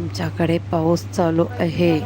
आमच्याकडे पाऊस चालू आहे.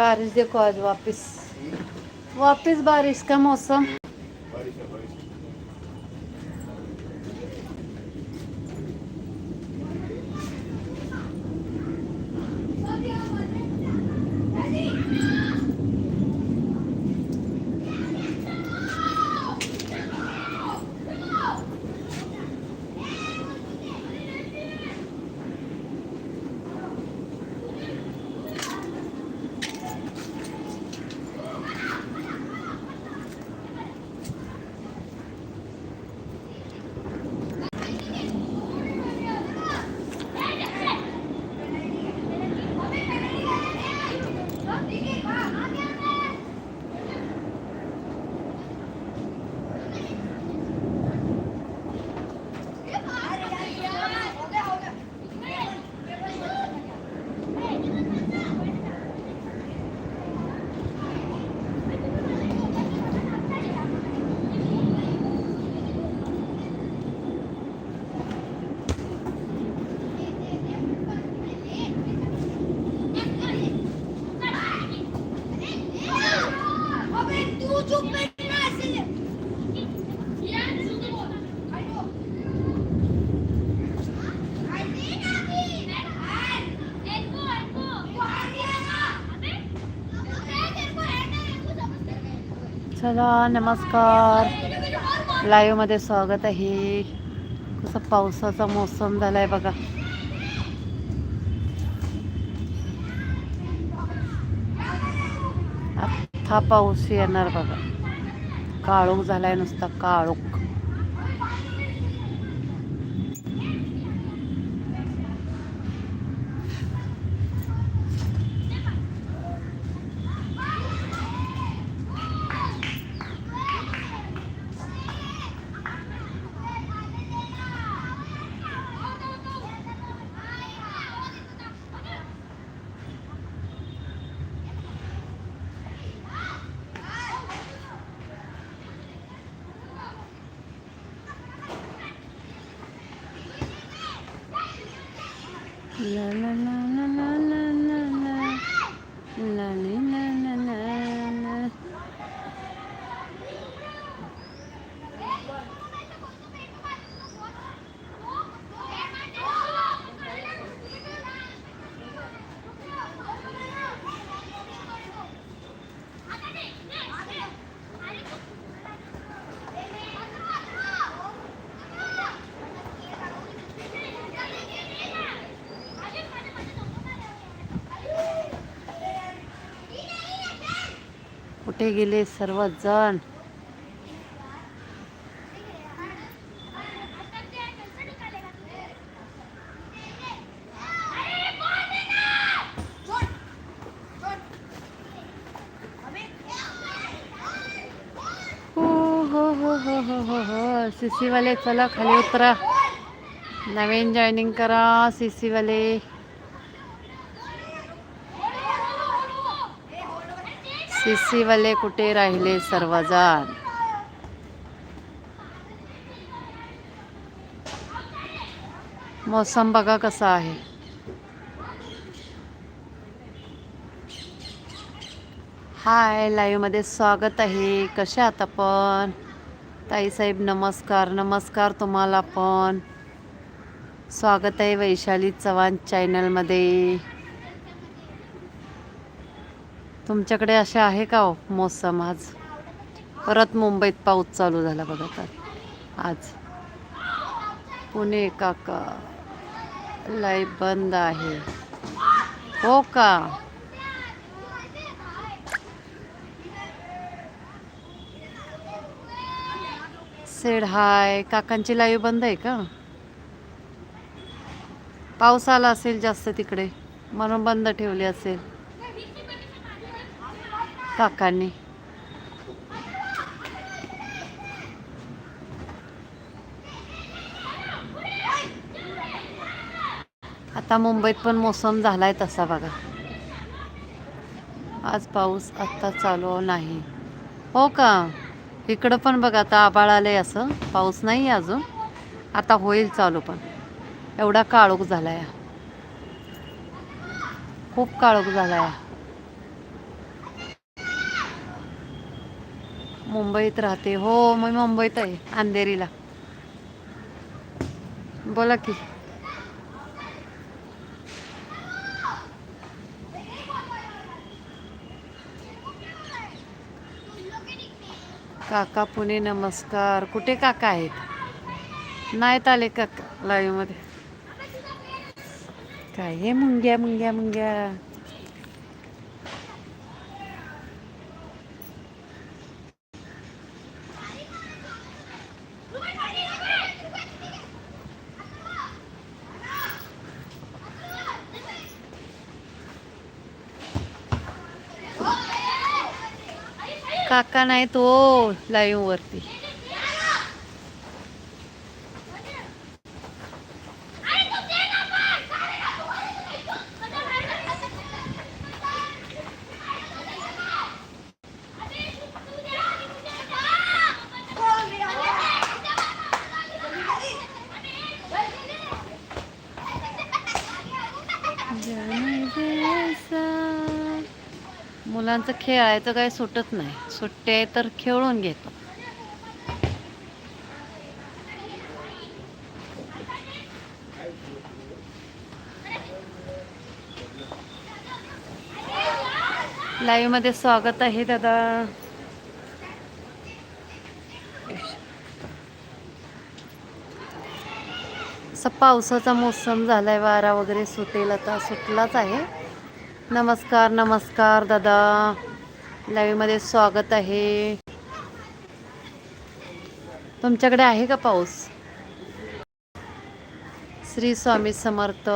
बारिश देखो आज वापस। वापस बारिश का मौसम। चला नमस्कार. लाईव्हमध्ये स्वागत आहे. कसं पावसाचा मोसम आहे बघा. हा पाऊस येणार बघा. काळोख झालाय नुसता काळोख. La la la कुठे गेले सर्वजण. हो, हो, हो, सीसीवाले चला खाली उतरा. नवीन जॉईनिंग करा सीसीवाले सी सीवाले कुठे राहिले सर्वजण? मोसम बघा कसा आहे. हाय लाईव्हमध्ये स्वागत आहे. कशा आहात आपण? ताईसाहेब नमस्कार. नमस्कार तुम्हाला पण. स्वागत आहे वैशाली चव्हाण चॅनलमध्ये तुमच्याकडे असे आहे का हो मोसम आज? परत मुंबईत पाऊस चालू झाला बघा तर. आज पुणे काका लाईव्ह बंद आहे. हो का? सेड हाय काकांची लाईव्ह बंद आहे का? पाऊस आला असेल जास्त तिकडे. म्हणून बंद ठेवली असेल. काकांनी. आता मुंबईत पण मोसम झालाय तसा बघा. आज पाऊस आत्ता चालू नाही. हो का? इकडं पण बघा आता आबाळ आलंय असं. पाऊस नाही अजून. आता होईल चालू पण. एवढा काळोख झालाय. खूप काळोख झालाय. मुंबईत राहते. हो मी मुंबईत आहे अंधेरीला. बोला की. काका पुणे नमस्कार. कुठे काका आहेत? नाहीत आले काका लाईव्हमध्ये काय हे मुंग्या मुंग्या मुंग्या. काका नाही तो लाईव्ह वरती. खेळायचं काही सुटत नाही. सुट्टे आहे तर खेळून घेतो. लाईव्हमध्ये स्वागत आहे दादा. असं पावसाचा मोसम झालाय वारा वगैरे सुटेल आता सुटलाच आहे. नमस्कार नमस्कार दादा. लाईव्हमध्ये स्वागत आहे. तुमच्याकडे आहे का पाऊस? श्री स्वामी समर्थ.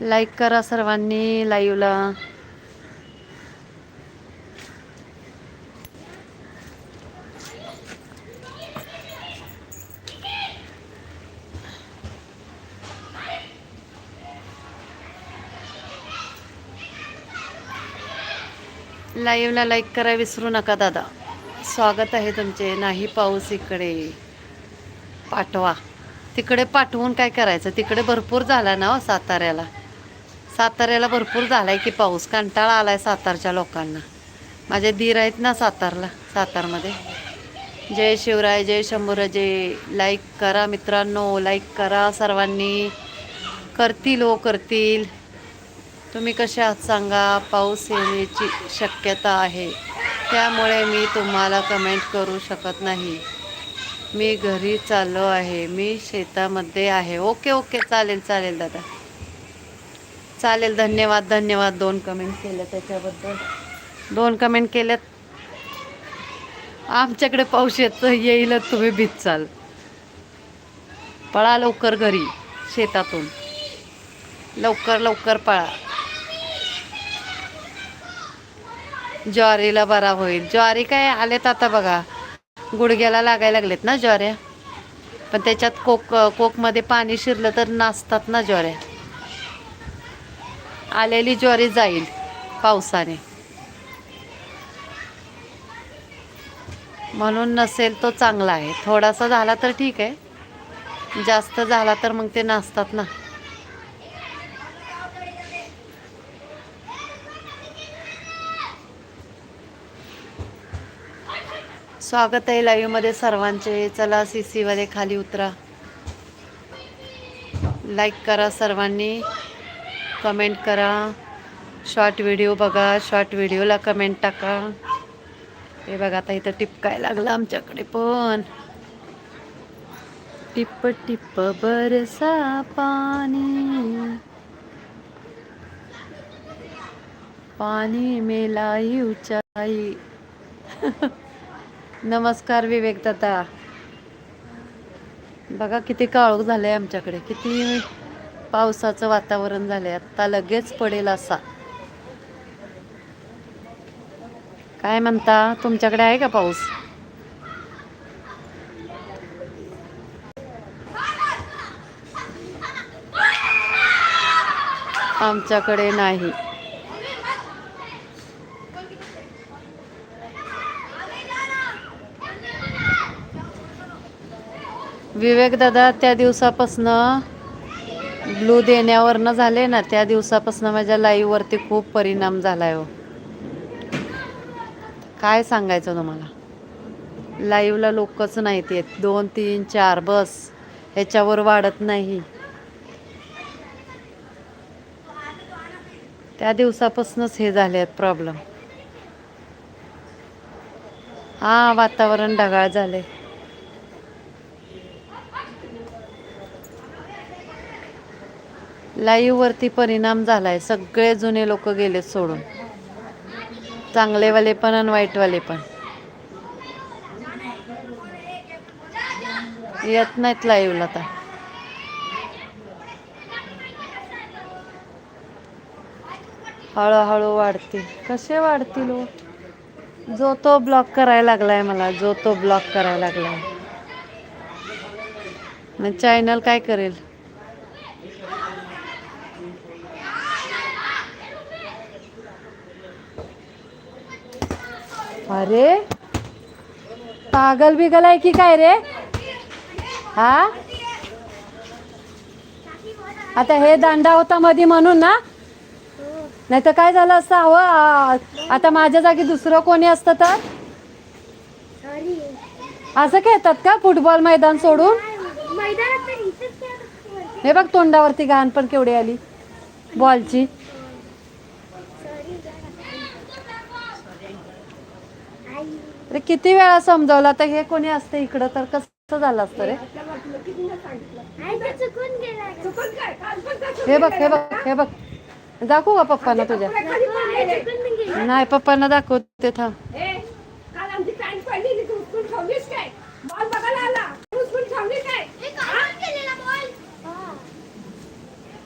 लाईक करा सर्वांनी लाईव्हला. लाईव्हला लाईक करा विसरू नका दादा. स्वागत आहे तुमचे. नाही पाऊस इकडे. पाठवा. तिकडे पाठवून काय करायचं? तिकडे भरपूर झाला ना हो साताऱ्याला. साताऱ्याला भरपूर झाला आहे की पाऊस. कंटाळा आला आहे सातारच्या लोकांना. माझे धीर आहेत ना सातारला सातारमध्ये. जय शिवराय जय शंभूराजे लाईक करा मित्रांनो लाईक करा सर्वांनी. करतील हो करतील. तुम्ही कशा आहात सांगा. पाऊस येण्याची शक्यता आहे. त्यामुळे मी तुम्हाला कमेंट करू शकत नाही. मी घरी चाललो आहे. मी शेतामध्ये आहे. ओके ओके चालेल चालेल दादा. चालेल. धन्यवाद धन्यवाद. दोन कमेंट केलं त्याच्याबद्दल. दोन कमेंट केल्यात आमच्याकडे पाऊस येतं येईलच तुम्ही भीत चाल. पळा लवकर घरी शेतातून. लवकर लवकर पळा. ज्वारीला बरा होईल. ज्वारी काय आलेत आता बघा. गुडघ्याला लागायला लागलेत ना ज्वाऱ्या पण त्याच्यात कोक कोकमध्ये पाणी शिरलं तर नाचतात ना ज्वाऱ्या आलेली ज्वारी जाईल पावसाने. म्हणून नसेल तो चांगला आहे. थोडासा झाला तर ठीक आहे. जास्त झाला तर मग ते नाचतात ना. स्वागत आहे लाईव्हमध्ये सर्वांचे. चला सी सीवाले खाली उतरा. लाईक करा सर्वांनी. कमेंट करा. शॉर्ट व्हिडिओ बघा. शॉर्ट व्हिडिओला कमेंट टाका. हे बघा आता इथं टिपकाय लागलं आमच्याकडे पण. टिप टिप बरसा पाणी. पाणी में लाई नमस्कार विवेक दादा. बघा किती काळोख आहे आमच्याकडे. किती पावसाचं वातावरण झालं आहे आत्ता लगेच पडेल असा. काय म्हणता? तुमच्याकडे आहे का पाऊस? आमच्याकडे नाही. विवेक दादा त्या दिवसापासनं ब्लू देण्यावरनं झाले ना त्या दिवसापासनं माझ्या लाईव्हवरती खूप परिणाम झालाय हो. काय सांगायचं तुम्हाला? लाईव्हला लोकच नाहीत येत. दोन तीन चार बस. ह्याच्यावर वाढत नाही. त्या दिवसापासूनच हे झाले आहेत प्रॉब्लेम हां वातावरण ढगाळ झाले लाईववरती परिणाम झाला आहे सगळे जुने लोक गेले सोडून. चांगलेवाले पण आणि वाईटवाले पण. येत नाहीत लाईव्हला आता. हळूहळू वाढतील कसे वाढतील हो? जो तो ब्लॉक करायला लागलाय मला जो तो ब्लॉक करायला लागलाय. मग चॅनल काय करेल? अरे पागल बिगल आहे की काय रे? हा? आता हे दांडा होता मधी म्हणून ना? नाही तर काय झालं असतं हवं आ- आता माझ्या जागी दुसरं कोणी असतं तर? असं खेळतात का फुटबॉल मैदान सोडून? हे बघ तोंडावरती घाण पण केवढी आली. बॉलची. अरे किती वेळा समजवला? तर हे कोणी असतं इकडं? तर कसं झालं असतं रे? हे बघ हे बघ हे बघ. दाखवू का पप्पांना तुझ्या? नाही पप्पांना दाखवते थांब.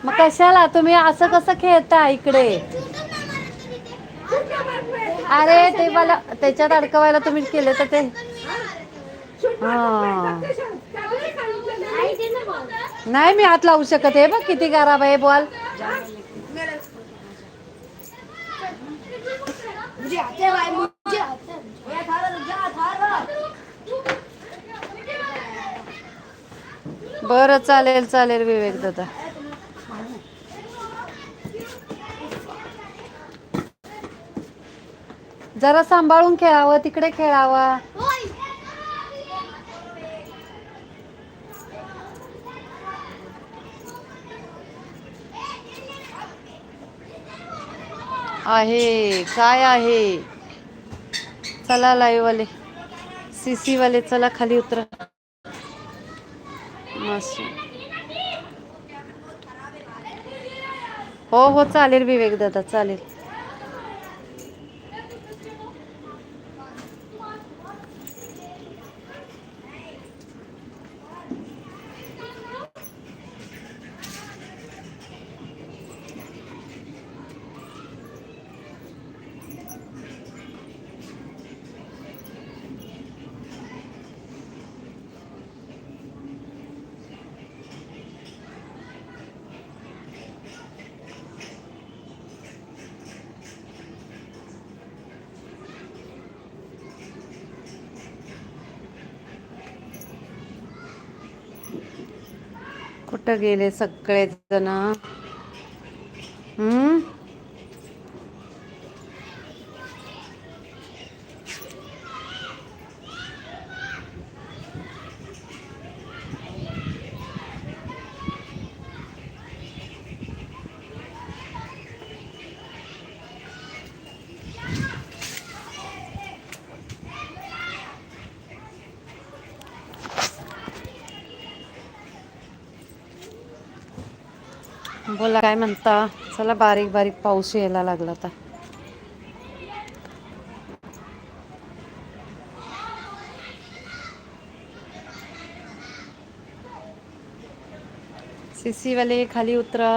मग कशाला? तुम्ही असं कसं खेळता इकडे? अरे ते मला त्याच्यात अडकवायला तुम्ही केले तर ते हा. नाही मी हात लावू शकत हे बघ किती खराब आहे बॉल. बरं चालेल चालेल विवेक दादा. जरा सांभाळून खेळावं तिकडे खेळावा. आहे काय आहे? चला लाईववाले सी सीसी वाले चला खाली उतरा. मस्त. हो हो चालेल विवेक दादा चालेल. कुठं गेले सगळेजण. हम्म? बोला काय म्हणता? चला बारीक बारीक पाऊस यायला लागला आता. सीसी वाले खाली उतरा.